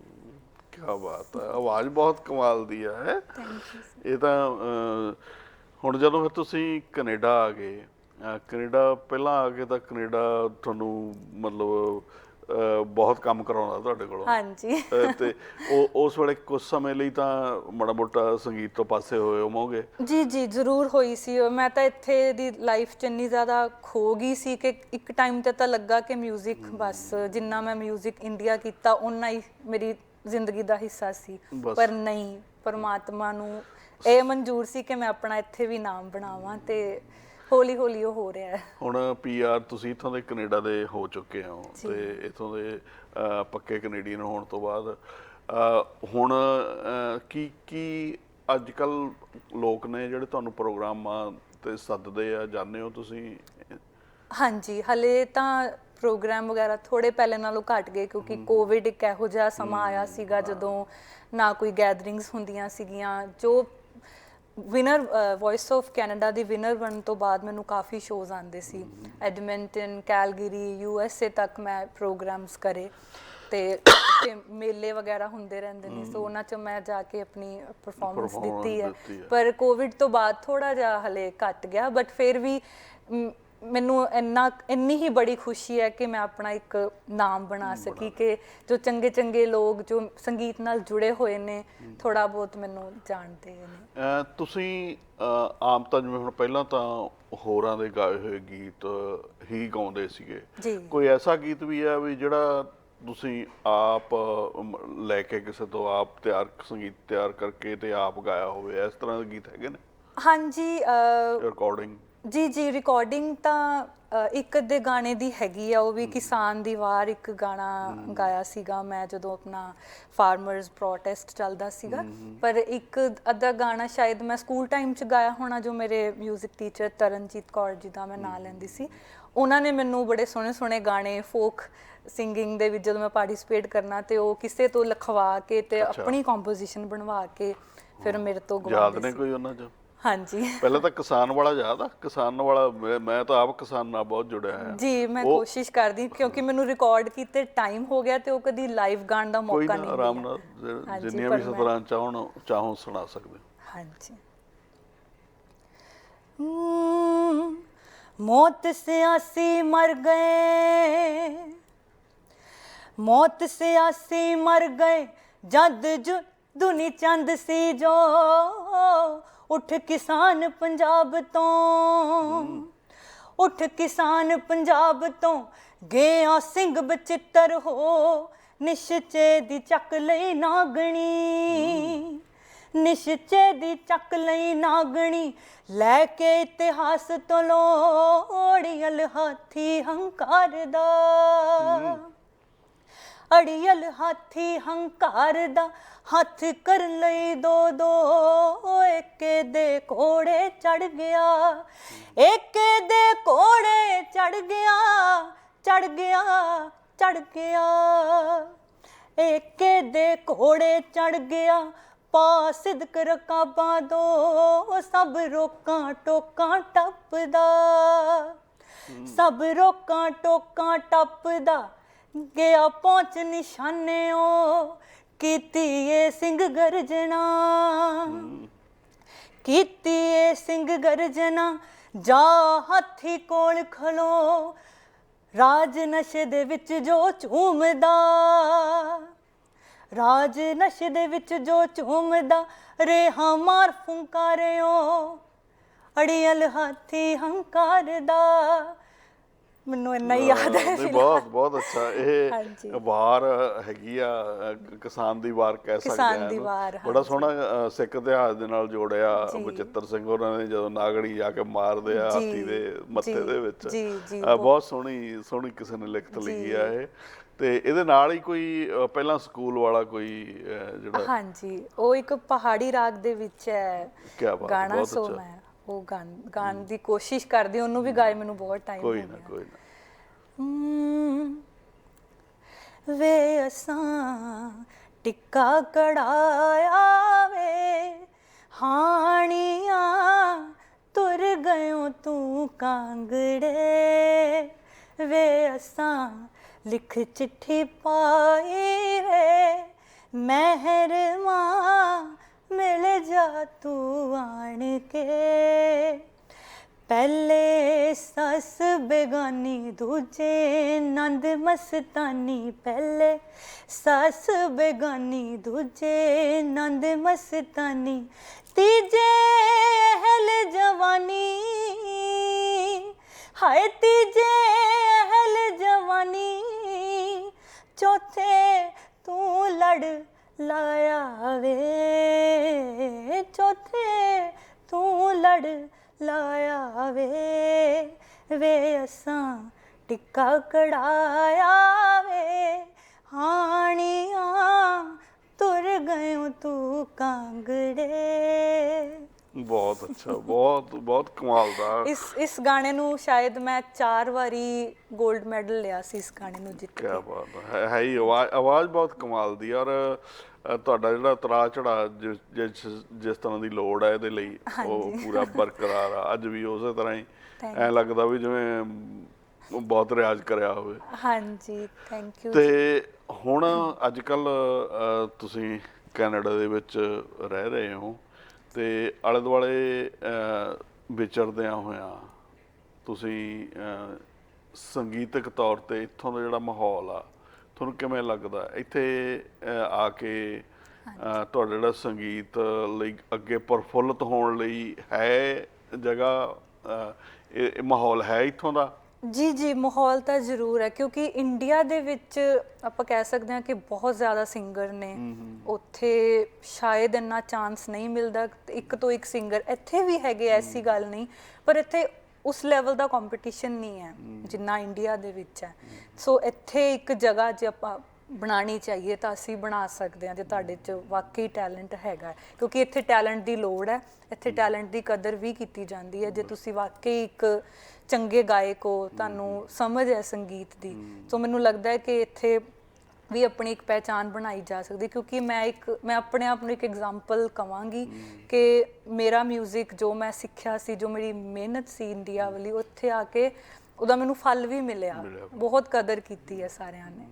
ਕੀ ਬਾਤ ਹੈ ਆਵਾਜ਼ ਬਹੁਤ ਕਮਾਲ ਦੀ ਹੈ ਇਹ ਤਾਂ ਅਹ, ਹੁਣ ਜਦੋਂ ਫਿਰ ਤੁਸੀਂ ਕੈਨੇਡਾ ਆ ਗਏ ਅਹ, ਕੈਨੇਡਾ ਪਹਿਲਾਂ ਆ ਕੇ ਤਾਂ ਕੈਨੇਡਾ ਤੁਹਾਨੂੰ ਮਤਲਬ ਅਹ, ਬਹੁਤ ਕੰਮ ਕਰਾਉਂਦਾ ਤੁਹਾਡੇ ਕੋਲੋਂ ਹਾਂਜੀ ਅਹ, ਤੇ ਉਹ ਉਸ ਵੇਲੇ ਕੁਝ ਸਮੇਂ ਲਈ ਤਾਂ ਮਾੜਾ ਮੋਟਾ ਸੰਗੀਤ ਤੋਂ ਪਾਸੇ ਹੋਏ ਹੋਵੋਗੇ ਜੀ ਜੀ ਜ਼ਰੂਰ ਹੋਈ ਸੀ ਮੈਂ ਤਾਂ ਇੱਥੇ ਦੀ ਲਾਈਫ ਚ ਇੰਨੀ ਜ਼ਿਆਦਾ ਖੋ ਗਈ ਸੀ ਕਿ ਇੱਕ ਟਾਈਮ ਤੇ ਤਾਂ ਲੱਗਾ ਕਿ 뮤직 ਬਸ ਜਿੰਨਾ ਮੈਂ 뮤직 ਇੰਡੀਆ ਕੀਤਾ ਓਨਾ ਹੀ ਮੇਰੀ ਜ਼ਿੰਦਗੀ ਦਾ ਹਿੱਸਾ ਸੀ। ਬਸ। ਪਰ ਨਹੀਂ ਪਰਮਾਤਮਾ ਨੂੰ ਇਹ ਮਨਜ਼ੂਰ ਸੀ ਕਿ ਮੈਂ ਆਪਣਾ ਇੱਥੇ ਵੀ ਨਾਮ ਬਣਾਵਾਂ ਤੇ ਹੌਲੀ ਹੌਲੀ ਉਹ ਹੋ ਰਿਹਾ ਹੈ। ਹੁਣ ਪੀਆਰ ਤੁਸੀਂ ਇਥੋਂ ਦੇ ਕੈਨੇਡਾ ਦੇ ਹੋ ਚੁੱਕੇ ਹੋ ਤੇ ਇਥੋਂ ਦੇ ਅਹ, ਪੱਕੇ ਕੈਨੇਡੀਅਨ ਹੋਣ ਤੋਂ ਬਾਅਦ ਅਹ, ਹੁਣ ਅਹ, ਕੀ ਕੀ ਅੱਜ ਕੱਲ ਲੋਕ ਨੇ ਜਿਹੜੇ ਤੁਹਾਨੂੰ ਪ੍ਰੋਗਰਾਮਾਂ ਤੇ ਸੱਦਦੇ ਆ ਜਾਂਦੇ ਹੋ ਤੁਸੀਂ? ਹਾਂਜੀ ਹਲੇ ਤਾਂ ਪ੍ਰੋਗਰਾਮ ਵਗੈਰਾ ਥੋੜੇ ਪਹਿਲੇ ਨਾਲੋਂ ਘਟ ਗਏ ਕਿਉਂਕਿ ਕੋਵਿਡ ਇੱਕ ਇਹੋ ਜਿਹਾ ਸਮਾਂ ਆਇਆ ਸੀਗਾ ਜਦੋਂ ਨਾ ਕੋਈ ਗੈਦਰਿੰਗਸ ਹੁੰਦੀਆਂ ਸੀਗੀਆਂ ਜੋ ਵਿਨਰ ਵੌਇਸ ਆਫ ਕੈਨੇਡਾ ਦੀ ਵਿਨਰ ਬਣਨ ਤੋਂ ਬਾਅਦ ਮੈਨੂੰ ਕਾਫੀ ਸ਼ੋਜ਼ ਆਉਂਦੇ ਸੀ। Edmonton Calgary U S A ਤੱਕ ਮੈਂ ਪ੍ਰੋਗਰਾਮਸ ਕਰੇ ਤੇ ਮੇਲੇ ਵਗੈਰਾ ਹੁੰਦੇ ਰਹਿੰਦੇ ਨੇ। ਸੋ ਉਹਨਾਂ ਚ ਮੈਂ ਜਾ ਕੇ ਆਪਣੀ ਪਰਫਾਰਮੈਂਸ ਦਿੱਤੀ ਹੈ। ਪਰ ਕੋਵਿਡ ਤੋਂ ਬਾਅਦ ਥੋੜਾ ਜਿਹਾ ਹਲੇ ਘਟ ਗਿਆ ਬਟ ਫਿਰ ਵੀ ਮੈਨੂੰ ਇੰਨਾ ਇੰਨੀ ਹੀ ਬੜੀ ਖੁਸ਼ੀ ਹੈ ਕਿ ਮੈਂ ਆਪਣਾ ਇੱਕ ਨਾਮ ਬਣਾ ਸਕੀ ਕਿ ਜੋ ਚੰਗੇ ਚੰਗੇ ਲੋਕ ਜੋ ਸੰਗੀਤ ਨਾਲ ਜੁੜੇ ਹੋਏ ਨੇ ਥੋੜਾ ਬਹੁਤ ਮੈਨੂੰ ਜਾਣਦੇ ਨੇ। ਤੁਸੀਂ ਆਮ ਤਾਂ ਜਿਵੇਂ ਹੁਣ ਪਹਿਲਾਂ ਤਾਂ ਹੋਰਾਂ ਦੇ ਗਾਏ ਹੋਏ ਗੀਤ ਹੀ ਗਾਉਂਦੇ ਸੀਗੇ। ਕੋਈ ਐਸਾ ਗੀਤ ਵੀ ਹੈ ਵੀ ਜਿਹੜਾ ਤੁਸੀਂ ਆਪ ਲੈ ਕੇ ਕਿਸੇ ਤੋਂ ਆਪ ਤਿਆਰ ਸੰਗੀਤ ਤਿਆਰ ਕਰਕੇ ਤੇ ਆਪ ਗਾਇਆ ਹੋਵੇ? ਇਸ ਤਰ੍ਹਾਂ ਦੇ ਗੀਤ ਹੈਗੇ ਨੇ? ਹਾਂਜੀ ਰਿਕਾਰਡਿੰਗ ਜੀ ਜੀ ਰਿਕਾਰਡਿੰਗ ਤਾਂ ਅ, ਇੱਕ ਅੱਧੇ ਗਾਣੇ ਦੀ ਹੈਗੀ ਆ ਉਹ ਵੀ ਕਿਸਾਨ ਦੀ ਵਾਰ ਇੱਕ ਗਾਣਾ ਗਾਇਆ ਸੀਗਾ ਮੈਂ ਜਦੋਂ ਆਪਣਾ ਫਾਰਮਰਸ ਪ੍ਰੋਟੈਸਟ ਚੱਲਦਾ ਸੀਗਾ। ਪਰ ਇੱਕ ਅੱਧਾ ਗਾਣਾ ਸ਼ਾਇਦ ਮੈਂ ਸਕੂਲ ਟਾਈਮ 'ਚ ਗਾਇਆ ਹੋਣਾ ਜੋ ਮੇਰੇ 뮤직 ਟੀਚਰ ਤਰਨਜੀਤ ਕੌਰ ਜੀ ਦਾ ਮੈਂ ਨਾਂ ਲੈਂਦੀ ਸੀ। ਉਹਨਾਂ ਨੇ ਮੈਨੂੰ ਬੜੇ ਸੋਹਣੇ ਸੋਹਣੇ ਗਾਣੇ ਫੋਕ ਸਿੰਗਿੰਗ ਦੇ ਵਿੱਚ ਜਦੋਂ ਮੈਂ ਪਾਰਟਿਸਿਪੇਟ ਕਰਨਾ ਤੇ ਉਹ ਕਿਸੇ ਤੋਂ ਲਿਖਵਾ ਕੇ ਤੇ ਅੱਛਾ। ਆਪਣੀ ਕੰਪੋਜੀਸ਼ਨ ਬਣਵਾ ਕੇ ਫਿਰ ਮੇਰੇ ਤੋਂ ਯਾਦ ਗਵਾਉਂਦੇ ਨੇ ਸੀ। ਕੋਈ ਉਹਨਾਂ ਚ? ਹਾਂਜੀ ਪਹਿਲਾਂ ਤਾਂ ਕਿਸਾਨ ਵਾਲਾ ਯਾਦ ਆ ਕਿਸਾਨ ਵਾਲਾ ਮੈਂ- ਮੈਂ ਤਾਂ ਆਪ ਕਿਸਾਨ ਨਾਲ ਬਹੁਤ ਜੁੜਿਆ ਹਾਂ ਜੀ ਮੈਂ ਉਹ- ਕੋਸ਼ਿਸ਼ ਕਰਦੀ ਕਿਉਂਕਿ ਮੈਨੂੰ ਰਿਕਾਰਡ ਕੀਤੇ ਟਾਈਮ ਹੋ ਗਿਆ ਤੇ ਉਹ ਕਦੀ ਲਾਈਵ ਗਾਣ ਦਾ ਕੋਈ ਮੌਕਾ ਨਾ ਨਹੀਂ ਆਰਾਮ ਮਿਲਿਆ ਨਾਲ ਜਿ- ਹਾਂਜੀ, ਜਿੰਨੀਆਂ ਪਰ ਵੀ ਮੈਂ- ਸਤਰਾਂ ਚਾਹਣ ਚਾਹੋ ਸੁਣਾ ਸਕਦੇ ਹੋ। ਹਾਂਜੀ ਹਮ, मौत से आसी मर गए मौत से आसी मर गए जद जो दुनी चंद सी जो ਉੱਠ ਕਿਸਾਨ ਪੰਜਾਬ ਤੋਂ। ਉੱਠ ਕਿਸਾਨ ਪੰਜਾਬ ਤੋਂ ਗਿਆ ਸਿੰਘ ਬਚਿੱਤਰ ਹੋ। ਨਿਸ਼ਚੇ ਦੀ ਚੱਕ ਲਈ ਨਾਗਣੀ। ਨਿਸ਼ਚੇ ਦੀ ਚੱਕ ਲਈ ਨਾਗਣੀ ਲੈ ਕੇ ਇਤਿਹਾਸ ਤੋਂ ਲੋੜੀਲ ਹਾਥੀ ਹੰਕਾਰ ਦਾ। ਅੜੀਅਲ ਹਾਥੀ ਹੰਕਾਰ ਦਾ ਹੱਥ ਕਰ ਲਈ ਦੋ ਦੋ। ਏਕੇ ਦੇ ਕੋੜੇ ਚੜ ਗਿਆ। ਏਕੇ ਦੇ ਕੋੜੇ ਚੜ ਗਿਆ। ਚੜ ਗਿਆ ਚੜ ਗਿਆ। ਏਕੇ ਦੇ ਕੋੜੇ ਚੜ ਗਿਆ। ਪਾ ਸਿਦਕ ਰਕਾਬਾਂ ਦੋ। ਸਭ ਰੋਕਾਂ ਟੋਕਾਂ ਟੱਪਦਾ। ਸਭ ਰੋਕਾਂ ਟੋਕਾਂ ਟੱਪਦਾ। ਗਿਆ ਪਹੁੰਚ ਨਿਸ਼ਾਨਿਓ ਕੀਤੀ ਏ ਸਿੰਘ ਗਰਜਣਾ। ਕੀਤੀ ਏ ਸਿੰਘ ਗਰਜਣਾ, ਜਾ ਹਾਥੀ ਕੋਲ ਖਲੋ, ਰਾਜ ਨਸ਼ੇ ਦੇ ਵਿੱਚ ਜੋ ਝੂਮਦਾ। ਰਾਜ ਨਸ਼ੇ ਦੇ ਵਿੱਚ ਜੋ ਝੂਮਦਾ, ਰੇਹਾ ਮਾਰ ਫੁੰਕਾਰਿਓ, ਅੜੀਅਲ ਹਾਥੀ ਹੰਕਾਰਦਾ। ਮੈਨੂੰ ਇੰਨਾ ਹੀ ਯਾਦ ਹੈ ਨਹੀਂ। ਬਹੁਤ ਬਹੁਤ ਅੱਛਾ। ਇਹ ਵਾਰ ਹੈਗੀ ਆ ਕਿਸਾਨ ਦੀ ਵਾਰ ਕਹਿ ਸਕਦੇ ਕਿਸਾਨ ਆ ਦੀ ਇਹਨੂੰ। ਵਾਰ, ਬੜਾ। ਸੋਹਣਾ ਸਿੱਖ ਇਤਿਹਾਸ ਦੇ ਨਾਲ ਜੋੜਿਆ। ਬਚਿੱਤਰ ਸਿੰਘ ਉਹਨਾਂ ਨੇ ਜਦੋਂ ਨਾਗੜੀ ਜਾ ਕੇ ਮਾਰਦੇ ਆ ਹਾਥੀ ਦੇ ਮੱਥੇ ਦੇ ਵਿੱਚ ਬਹੁਤ- ਸੋਹਣੀ ਸੋਹਣੀ ਕਿਸੇ ਨੇ ਲਿਖਤ ਲਿਖੀ। ਆ ਇਹ ਤੇ ਇਹਦੇ ਨਾਲ ਹੀ ਕੋਈ ਪਹਿਲਾਂ ਸਕੂਲ ਵਾਲਾ ਕੋਈ ਜਿਹੜਾ ਹਾਂਜੀ ਉਹ ਇੱਕ ਪਹਾੜੀ ਰਾਗ ਦੇ ਵਿੱਚ ਹੈ ਗਾਣਾ ਬਹੁਤ ਸੋ। ਮੈਂ ਉਹ ਗਾਣ ਗਾਣ ਦੀ ਕੋਸ਼ਿਸ਼ ਕਰਦੀ ਉਹਨੂੰ ਵੀ ਗਾਏ ਮੈਨੂੰ ਬਹੁਤ ਟਾਈਮ ਹੋ ਕੋਈ ਗਿਆ। ਨਾ ਕੋਈ ਨਾ। ਹਮ, ਵੇ ਅਸਾਂ ਟਿੱਕਾ ਕੜਾਇਆ ਵੇ ਹਾਣੀਆਂ ਤੁਰ ਗਇਓ ਤੂੰ ਕਾਂਗੜੇ। ਵੇ ਅਸਾਂ ਲਿਖ ਚਿੱਠੀ ਪਾਈ ਵੇ ਮਹਿਰਮਾ ਮਿਲ ਜਾ ਤੂੰ ਆਣ ਕੇ। ਪਹਿਲੇ ਸੱਸ ਬੇਗਾਨੀ, ਦੂਜੇ ਨੰਦ ਮਸਤਾਨੀ। ਪਹਿਲੇ ਸੱਸ ਬੇਗਾਨੀ, ਦੂਜੇ ਨੰਦ ਮਸਤਾਨੀ। ਤੀਜੇ ਹਲ ਜਵਾਨੀ। ਹਾਏ ਤੀਜੇ ਹਲ ਜਵਾਨੀ। ਚੌਥੇ ਤੂੰ ਲੜ ਲਾਇਆ ਵੇ। ਚੌਥੇ ਤੂੰ ਲੜ ਲਾਇਆ ਵੇ। ਵੇ ਅਸਾਂ ਟਿੱਕਾ ਕੜਾਇਆ ਵੇ। ਹਾਣੀਆਂ ਤੁਰ ਗਇਓ ਤੂੰ ਕਾਂਗੜੇ। ਬਹੁਤ ਅੱਛਾ ਬਹੁਤ ਬਹੁਤ ਕਮਾਲ ਦਾ। ਇਸ ਇਸ ਗਾਣੇ ਨੂੰ ਸ਼ਾਇਦ ਮੈਂ ਚਾਰ ਵਾਰੀ 골ਡ ਮੈਡਲ ਲਿਆ ਸੀ ਇਸ ਗਾਣੇ ਨੂੰ ਜਿੱਤ ਕੀ। ਕੇ ਬਾਤ ਹੈ ਹੈ ਹੀ ਆਵਾਜ਼ ਆਵਾਜ਼ ਬਹੁਤ ਕਮਾਲ ਦੀ ਔਰ ਤੁਹਾਡਾ ਜਿਹੜਾ ਤਰਾ ਚੜਾ ਜਿਸ ਤਰ੍ਹਾਂ ਦੀ ਲੋੜ ਹੈ ਇਹਦੇ ਲਈ ਉਹ ਪੂਰਾ ਬਰਕਰਾਰ ਆ। ਅੱਜ ਵੀ ਉਸੇ ਤਰ੍ਹਾਂ ਹੀ ਐ ਲੱਗਦਾ ਵੀ ਜਿਵੇਂ ਬਹੁਤ ਰਿਆਜ਼ ਕਰਿਆ ਹੋਵੇ। ਹਾਂਜੀ ਥੈਂਕ ਯੂ ਤੇ ਹੁਣ ਅੱਜ ਕੱਲ ਤੁਸੀਂ ਕੈਨੇਡਾ ਦੇ ਵਿੱਚ ਰਹਿ ਰਹੇ ਹੋ। ਤੇ ਆਲੇ ਦੁਆਲੇ ਵਿਚਰਦਿਆਂ ਹੋਇਆਂ ਤੁਸੀਂ ਸੰਗੀਤਕ ਤੌਰ ਤੇ ਇੱਥੋਂ ਦਾ ਜਿਹੜਾ ਮਾਹੌਲ ਆ ਤੁਹਾਨੂੰ ਕਿਵੇਂ ਲੱਗਦਾ? ਇੱਥੇ ਆ ਕੇ ਤੁਹਾਡਾ ਜਿਹੜਾ ਸੰਗੀਤ ਲਈ ਅੱਗੇ ਪ੍ਰਫੁੱਲਤ ਹੋਣ ਲਈ ਹੈ ਜਗ੍ਹਾ ਇਹ ਮਾਹੌਲ ਹੈ ਇੱਥੋਂ ਦਾ? ਜੀ ਜੀ ਮਾਹੌਲ ਤਾਂ ਜ਼ਰੂਰ ਹੈ ਕਿਉਂਕਿ ਇੰਡੀਆ ਦੇ ਵਿੱਚ ਆਪਾਂ ਕਹਿ ਸਕਦੇ ਹਾਂ ਕਿ ਬਹੁਤ ਜ਼ਿਆਦਾ ਸਿੰਗਰ ਨੇ। ਉੱਥੇ ਸ਼ਾਇਦ ਇੰਨਾ ਚਾਂਸ ਨਹੀਂ ਮਿਲਦਾ ਇੱਕ ਤੋਂ ਇੱਕ ਸਿੰਗਰ ਇੱਥੇ ਵੀ ਹੈਗੇ ਐਸੀ ਗੱਲ ਨਹੀਂ ਪਰ ਇੱਥੇ ਉਸ ਲੈਵਲ ਦਾ ਕੰਪੀਟੀਸ਼ਨ ਨਹੀਂ ਹੈ ਜਿੰਨਾ ਇੰਡੀਆ ਦੇ ਵਿੱਚ ਹੈ। ਸੋ ਇੱਥੇ ਇੱਕ ਜਗ੍ਹਾ ਜੇ ਆਪਾਂ ਬਣਾਣੀ ਚਾਹੀਏ ਤਾਂ ਅਸੀਂ ਬਣਾ ਸਕਦੇ ਹਾਂ ਜੇ ਤੁਹਾਡੇ 'ਚ ਵਾਕਈ ਟੈਲੈਂਟ ਹੈਗਾ ਹੈ। ਕਿਉਂਕਿ ਇੱਥੇ ਟੈਲੈਂਟ ਦੀ ਲੋੜ ਹੈ ਇੱਥੇ ਟੈਲੈਂਟ ਦੀ ਕਦਰ ਵੀ ਕੀਤੀ ਜਾਂਦੀ ਹੈ। ਜੇ ਤੁਸੀਂ ਵਾਕਈ ਇੱਕ ਚੰਗੇ ਗਾਇਕ ਹੋ ਤੁਹਾਨੂੰ ਸਮਝ ਹੈ ਸੰਗੀਤ ਦੀ। ਸੋ ਮੈਨੂੰ ਲੱਗਦਾ ਹੈ ਕਿ ਇੱਥੇ ਵੀ ਆਪਣੀ ਇੱਕ ਪਹਿਚਾਨ ਬਣਾਈ ਜਾ ਸਕਦੀ ਕਿਉਂਕਿ ਮੈਂ ਇੱਕ ਮੈਂ ਆਪਣੇ ਆਪ ਨੂੰ ਇੱਕ ਐਗਜ਼ਾਮਪਲ ਕਵਾਂਗੀ ਕਿ ਮੇਰਾ 뮤직 ਜੋ ਮੈਂ ਸਿੱਖਿਆ ਸੀ ਜੋ ਮੇਰੀ ਮਿਹਨਤ ਸੀ ਇੰਡੀਆ ਵਾਲੀ ਉੱਥੇ ਆ ਕੇ ਉਹਦਾ ਮੈਨੂੰ ਫਲ ਵੀ ਮਿਲਿਆ। ਮਿਲਿਆ। ਬਹੁਤ ਕਦਰ ਕੀਤੀ ਹੈ ਸਾਰਿਆਂ ਨੇ।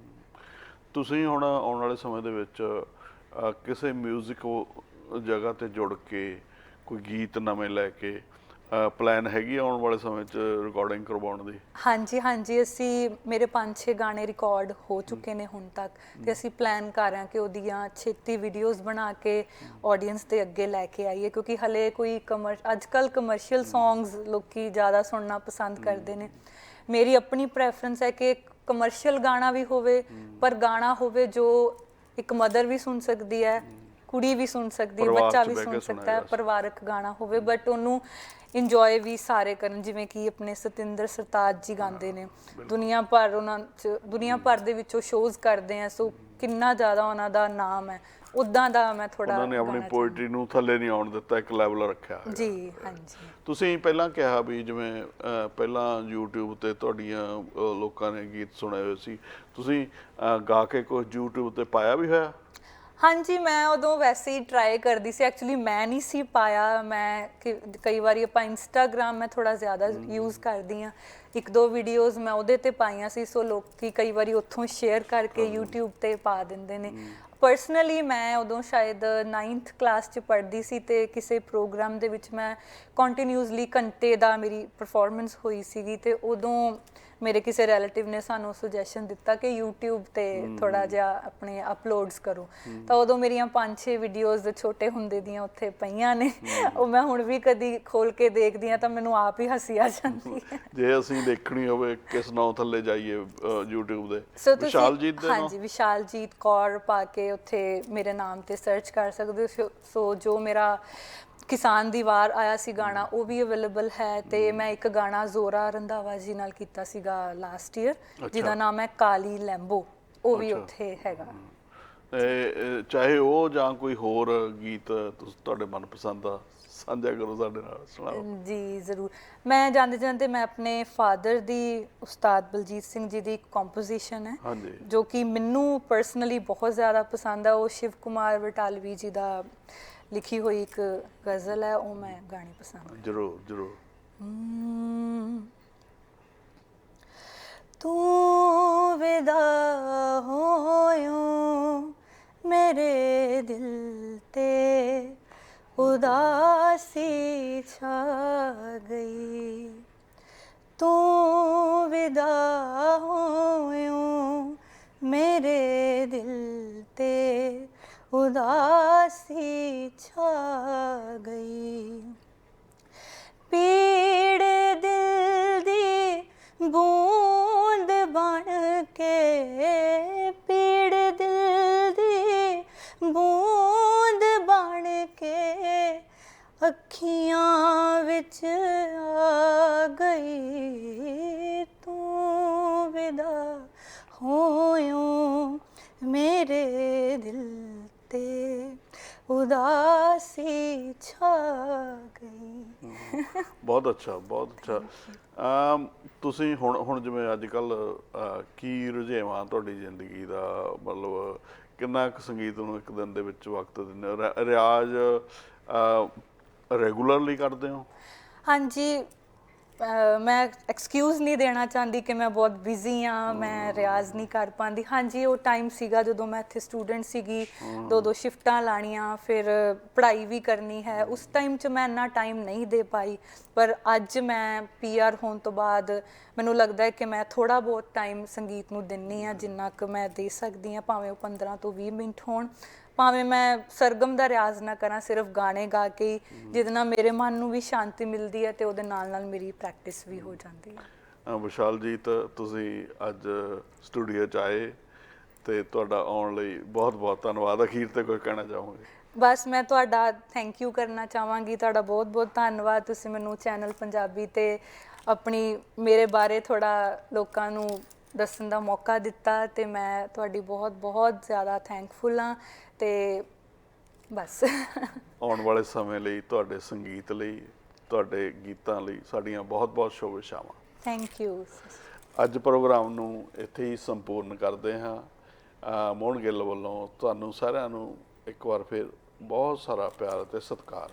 ਤੁਸੀਂ ਹੁਣ ਆਉਣ ਵਾਲੇ ਸਮੇਂ ਦੇ ਵਿੱਚ ਕਿਸੇ 뮤직 ਜਗ੍ਹਾ ਤੇ ਜੁੜ ਕੇ, ਕੋਈ ਗੀਤ ਨਵੇਂ ਲੈ ਕੇ ਪਲਾਨ ਹੈਗੀ ਆਉਣ ਵਾਲੇ ਸਮੇਂ 'ਚ ਰਿਕਾਰਡਿੰਗ ਕਰਵਾਉਣ ਦੀ? ਹਾਂਜੀ ਹਾਂਜੀ, ਅਸੀਂ ਮੇਰੇ 5-6 ਗਾਣੇ ਰਿਕਾਰਡ ਹੋ ਚੁੱਕੇ ਨੇ ਹੁਣ ਤੱਕ ਤੇ ਅਸੀਂ ਪਲਾਨ ਕਰ ਰਹੇ ਹਾਂ ਕਿ ਉਹਦੀਆਂ ਛੇਤੀ ਵੀਡੀਓਜ਼ ਬਣਾ ਕੇ ਆਡੀਅנס ਦੇ ਅੱਗੇ ਲੈ ਕੇ ਆਈਏ ਕਿਉਂਕਿ ਹਲੇ ਕੋਈ ਕਮਰ ਅੱਜਕੱਲ ਕਮਰਸ਼ੀਅਲ ਸੌਂਗਸ ਲੋਕੀ ਜ਼ਿਆਦਾ ਸੁਣਨਾ ਪਸੰਦ ਕਰਦੇ ਨੇ। ਮੇਰੀ ਆਪਣੀ ਪ੍ਰੈਫਰੈਂਸ ਹੈ ਕਿ ਕਮਰਸ਼ੀਅਲ ਗਾਣਾ ਵੀ ਹੋਵੇ ਪਰ ਗਾਣਾ ਹੋਵੇ ਜੋ ਇੱਕ ਮਦਰ ਵੀ ਸੁਣ ਸਕਦੀ ਹੈ ਕੁੜੀ ਵੀ ਸੁਣ ਸਕਦੀ ਹੈ ਬੱਚਾ ਵੀ ਸੁਣ ਸਕਦਾ ਹੈ ਪਰਿਵਾਰਕ ਗਾਣਾ ਹੋਵੇ ਬਟ ਉਹਨੂੰ ਇੰਜੋਏ ਵੀ ਸਾਰੇ ਕਰਨ ਜਿਵੇਂ ਕਿ ਆਪਣੇ ਸਤਿੰਦਰ ਸਰਤਾਜ ਜੀ ਗਾਉਂਦੇ ਨੇ। ਦੁਨੀਆ ਭਰ ਉਹਨਾਂ ਚ ਦੁਨੀਆ ਭਰ ਦੇ ਵਿੱਚੋਂ ਸ਼ੋਜ਼ ਕਰਦੇ ਆ ਸੋ ਕਿੰਨਾ ਜ਼ਿਆਦਾ ਉਹਨਾਂ ਦਾ ਨਾਮ ਹੈ। ਉਦਾਂ ਦਾ ਮੈਂ ਥੋੜਾ ਉਹਨਾਂ ਨੇ ਆਪਣੀ ਪੋਇਟਰੀ ਨੂੰ ਥੱਲੇ ਨਹੀਂ ਆਉਣ ਦਿੱਤਾ ਇੱਕ ਲੈਵਲ ਰੱਖਿਆ। ਜੀ ਹਾਂਜੀ। ਤੁਸੀਂ ਪਹਿਲਾਂ ਕਿਹਾ ਵੀ ਜਿਵੇਂ ਪਹਿਲਾਂ YouTube ਤੇ ਤੁਹਾਡੀਆਂ ਲੋਕਾਂ ਨੇ ਗੀਤ ਸੁਣੇ ਹੋਏ ਸੀ। ਤੁਸੀਂ ਗਾ ਕੇ ਕੁਝ YouTube ਤੇ ਪਾਇਆ ਵੀ ਹੋਇਆ? ਹਾਂਜੀ ਮੈਂ ਉਦੋਂ ਵੈਸੇ ਹੀ ਟਰਾਈ ਕਰਦੀ ਸੀ। ਐਕਚੁਅਲੀ ਮੈਂ ਨਹੀਂ ਸੀ ਪਾਇਆ। ਮੈਂ ਕਿ- ਕਈ ਵਾਰੀ ਆਪਾਂ ਇੰਸਟਾਗ੍ਰam ਮੈਂ ਥੋੜਾ ਜ਼ਿਆਦਾ ਯੂਜ਼ ਕਰਦੀ ਆ ਇੱਕ ਦੋ ਵੀਡੀਓਜ਼ ਮੈਂ ਉਹਦੇ ਤੇ ਪਾਈਆਂ ਸੀ। ਸੋ ਲੋਕੀ ਕਈ ਵਾਰੀ ਉੱਥੋਂ ਸ਼ੇਅਰ ਕਰਕੇ YouTube ਤੇ ਪਾ ਦਿੰਦੇ ਨੇ। ਪਰਸਨਲੀ ਮੈਂ ਉਦੋਂ ਸ਼ਾਇਦ 9th ਕਲਾਸ ਚ ਪੜ੍ਹਦੀ ਸੀ ਤੇ ਕਿਸੇ ਪ੍ਰੋਗਰਾਮ ਦੇ ਵਿੱਚ ਮੈਂ ਕੰਟੀਨਿਊਸਲੀ ਘੰਟੇ ਦਾ ਮੇਰੀ ਪਰਫਾਰਮੈਂਸ ਹੋਈ ਸੀਗੀ ਤੇ ਉਦੋਂ ਮੇਰੇ ਕਿਸੇ ਰਿਲੇਟਿਵ ਨੇ ਸਾਨੂੰ ਸੁਜੈਸ਼ਨ ਦਿੱਤਾ ਕਿ YouTube ਤੇ ਥੋੜਾ ਜਿਹਾ ਆਪਣੇ ਅਪਲੋਡਸ ਕਰੋ। ਤਾਂ ਉਦੋਂ ਮੇਰੀਆਂ 5-6 ਵੀਡੀਓਜ਼ ਛੋਟੇ ਹੁੰਦੇ ਦੀਆਂ ਉੱਥੇ ਪਈਆਂ ਨੇ। ਉਹ ਮੈਂ ਹੁਣ ਵੀ ਕਦੀ ਖੋਲ ਕੇ ਦੇਖਦੀ ਆ ਤਾਂ ਮੈਨੂੰ ਆਪ ਹੀ ਹੱਸੀ ਆ ਜਾਂਦੀ ਹੈ। ਜੇ ਅਸੀਂ ਦੇਖਣੀ ਹੋਵੇ ਕਿਸ ਨਾਂ ਥੱਲੇ ਜਾਈਏ YouTube ਦੇ। ਵਿਸ਼ਾਲਜੀਤ ਦੇ ਹਾਂਜੀ ਵਿਸ਼ਾਲਜੀਤ ਕੌਰ ਪਾ ਕੇ ਉੱਥੇ ਮੇਰੇ ਨਾਮ ਤੇ ਸਰਚ ਕਰ ਸਕਦੇ ਹੋ। ਸੋ ਜੋ ਮੇਰਾ ਕਿਸਾਨ ਦੀ ਵਾਰ ਆਇਆ ਸੀ ਗਾਣਾ ਉਹ ਵੀ ਅਵੇਲੇਬਲ ਹੈ ਤੇ ਮੈਂ ਇੱਕ ਗਾਣਾ ਜ਼ੋਰਾ ਰੰਧਾਵਾ ਜੀ ਨਾਲ ਕੀਤਾ ਸੀਗਾ ਲਾਸਟ ਈਅਰ ਜਿਹਦਾ ਨਾਮ ਹੈ ਕਾਲੀ ਲੈਂਬੋ ਉਹ ਵੀ। ਉੱਥੇ ਹੈਗਾ। ਤੇ, ਚਾਹੇ ਉਹ ਜਾਂ ਕੋਈ ਹੋਰ ਗੀਤ ਤੁਹਾਡੇ ਮਨਪਸੰਦ ਦਾ ਸਾਂਝਾ ਕਰੋ ਸਾਡੇ ਨਾਲ ਸੁਣਾਓ। ਜੀ ਜ਼ਰੂਰ। ਮੈਂ ਜਾਂਦੇ ਜਾਂਦੇ ਮੈਂ ਆਪਣੇ ਫਾਦਰ ਦੀ ਉਸਤਾਦ ਬਲਜੀਤ ਸਿੰਘ ਜੀ ਦੀ ਕੰਪੋਜੀਸ਼ਨ ਹੈ ਜੋ ਕਿ ਮੈਨੂੰ ਪਰਸਨਲੀ ਬਹੁਤ ਜ਼ਿਆਦਾ ਪਸੰਦ ਆ ਉਹ ਸ਼ਿਵ ਕੁਮਾਰ ਬਟਾਲਵੀ ਜੀ ਦਾ ਲਿਖੀ ਹੋਈ ਇੱਕ ਗਜ਼ਲ ਹੈ ਉਹ ਮੈਂ ਗਾਣੀ ਪਸੰਦ ਜਰੂਰ ਜਰੂਰ। ਤੂੰ ਵਿਦਾ ਹੋਇਓ ਮੇਰੇ ਦਿਲ ਤੇ ਉਦਾਸੀ ਛਾ ਗਈ। ਤੂੰ ਵਿਦਾ ਹੋਇਓ ਮੇਰੇ ਦਿਲ ਤੇ ਉਦਾਸੀ ਛਾ ਗਈ। ਪੀੜ ਦਿਲ ਦੀ ਬੂੰਦ ਬਣ ਕੇ ਬਹੁਤ ਅੱਛਾ ਬਹੁਤ ਅੱਛਾ। ਅਮ, ਤੁਸੀਂ ਹੁਣ ਹੁਣ ਜਿਵੇਂ ਅੱਜ ਕੱਲ ਕੀ ਰੁਝੇਵਾਂ ਤੁਹਾਡੀ ਜ਼ਿੰਦਗੀ ਦਾ? ਮਤਲਬ ਕਿੰਨਾ ਕੁ ਸੰਗੀਤ ਨੂੰ ਇੱਕ ਦਿਨ ਦੇ ਵਿੱਚ ਵਕਤ ਦਿੰਦੇ ਹੋ? ਰਿ- ਰਿਆਜ਼ ਰੈਗੂਲਰਲੀ ਕਰਦੇ ਹੋ? ਹਾਂਜੀ ਮੈਂ ਐਕਸਕਿਊਜ਼ ਨਹੀਂ ਦੇਣਾ ਚਾਹੁੰਦੀ ਕਿ ਮੈਂ ਬਹੁਤ ਬਿਜ਼ੀ ਆ ਮੈਂ ਰਿਆਜ਼ ਨਹੀਂ ਕਰ ਪਾਉਂਦੀ। ਹਾਂਜੀ ਉਹ ਟਾਈਮ ਸੀਗਾ ਜਦੋਂ ਮੈਂ ਇੱਥੇ ਸਟੂਡੈਂਟ ਸੀਗੀ ਦੋ ਦੋ ਸ਼ਿਫਟਾਂ ਲਾਣੀਆਂ ਫਿਰ ਪੜ੍ਹਾਈ ਵੀ ਕਰਨੀ ਹੈ। ਉਸ ਟਾਈਮ 'ਚ ਮੈਂ ਇੰਨਾ ਟਾਈਮ ਨਹੀਂ ਦੇ ਪਾਈ ਪਰ ਅੱਜ ਮੈਂ ਪੀਆਰ ਹੋਣ ਤੋਂ ਬਾਅਦ ਮੈਨੂੰ ਲੱਗਦਾ ਹੈ ਕਿ ਮੈਂ ਥੋੜਾ ਬਹੁਤ ਟਾਈਮ ਸੰਗੀਤ ਨੂੰ ਦਿੰਨੀ ਆ ਜਿੰਨਾ ਕੁ ਮੈਂ ਦੇ ਸਕਦੀ ਆ ਭਾਵੇਂ ਉਹ 15 ਤੋਂ 20 ਮਿੰਟ ਹੋਣ। ਭਾਵੇਂ ਮੈਂ ਸਰਗਮ ਦਾ ਰਿਆਜ਼ ਨਾ ਕਰਾਂ ਸਿਰਫ ਗਾਣੇ ਗਾ ਕੇ ਜਿਹਦੇ ਨਾਲ ਮੇਰੇ ਮਨ ਨੂੰ ਵੀ ਸ਼ਾਂਤੀ ਮਿਲਦੀ ਹੈ ਤੇ ਉਹਦੇ ਨਾਲ ਨਾਲ ਮੇਰੀ ਪ੍ਰੈਕਟਿਸ ਵੀ ਹੋ ਜਾਂਦੀ ਹੈ। ਅ, ਵਿਸ਼ਾਲਜੀਤ ਤੁਸੀਂ ਅੱਜ ਸਟੂਡੀਓ 'ਚ ਆਏ ਤੇ ਤੁਹਾਡਾ ਆਉਣ ਲਈ ਬਹੁਤ ਬਹੁਤ ਧੰਨਵਾਦ। ਅਖੀਰ ਤੇ ਕੋਈ ਕਹਿਣਾ ਚਾਹੋਗੇ? ਬਸ ਮੈਂ ਤੁਹਾਡਾ ਥੈਂਕ ਯੂ ਕਰਨਾ ਚਾਹਾਂਗੀ ਤੁਹਾਡਾ ਬਹੁਤ ਬਹੁਤ ਧੰਨਵਾਦ। ਤੁਸੀਂ ਮੈਨੂੰ ਚੈਨਲ ਪੰਜਾਬੀ ਤੇ ਆਪਣੀ ਮੇਰੇ ਬਾਰੇ ਥੋੜਾ ਲੋਕਾਂ ਨੂੰ ਦੱਸਣ ਦਾ ਮੌਕਾ ਦਿੱਤਾ ਤੇ ਮੈਂ ਤੁਹਾਡੀ ਬਹੁਤ ਬਹੁਤ ਜ਼ਿਆਦਾ ਥੈਂਕਫੁਲ ਹਾਂ ਤੇ ਬਸ। ਆਉਣ ਵਾਲੇ ਸਮੇਂ ਲਈ ਤੁਹਾਡੇ ਸੰਗੀਤ ਲਈ ਤੁਹਾਡੇ ਗੀਤਾਂ ਲਈ ਸਾਡੀਆਂ ਬਹੁਤ-ਬਹੁਤ ਸ਼ੁਭੇਛਾਵਾਂ ਥੈਂਕ ਯੂ ਅੱਜ ਪ੍ਰੋਗਰਾਮ ਨੂੰ ਇੱਥੇ ਹੀ ਸੰਪੂਰਨ ਕਰਦੇ ਹਾਂ। ਮੋਹਨ ਗਿੱਲ ਵੱਲੋਂ ਤੁਹਾਨੂੰ ਸਾਰਿਆਂ ਨੂੰ ਇੱਕ ਵਾਰ ਫਿਰ ਬਹੁਤ ਸਾਰਾ ਪਿਆਰ ਅਤੇ ਸਤਿਕਾਰ।